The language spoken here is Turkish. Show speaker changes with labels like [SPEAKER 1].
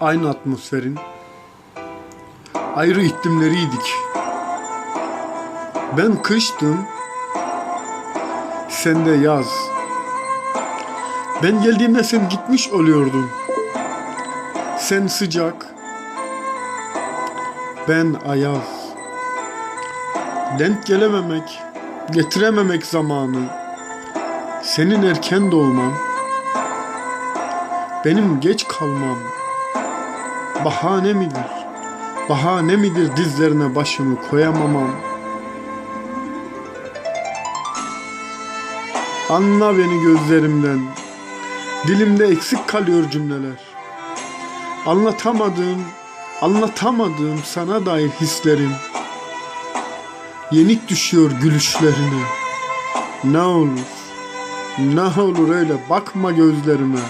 [SPEAKER 1] aynı atmosferin ayrı iklimleriydik. Ben kıştım, sen de yaz. Ben geldiğimde sen gitmiş oluyordun. Sen sıcak, ben ayaz. Denk gelememek, getirememek zamanı. Senin erken doğman, benim geç kalmam. Bahane midir? Bahane midir dizlerine başımı koyamamam? Anla beni gözlerimden. Dilimde eksik kalıyor cümleler. Anlatamadığım, anlatamadığım sana dair hislerim. Yenik düşüyor gülüşlerine. Ne olur, ne olur öyle bakma gözlerime.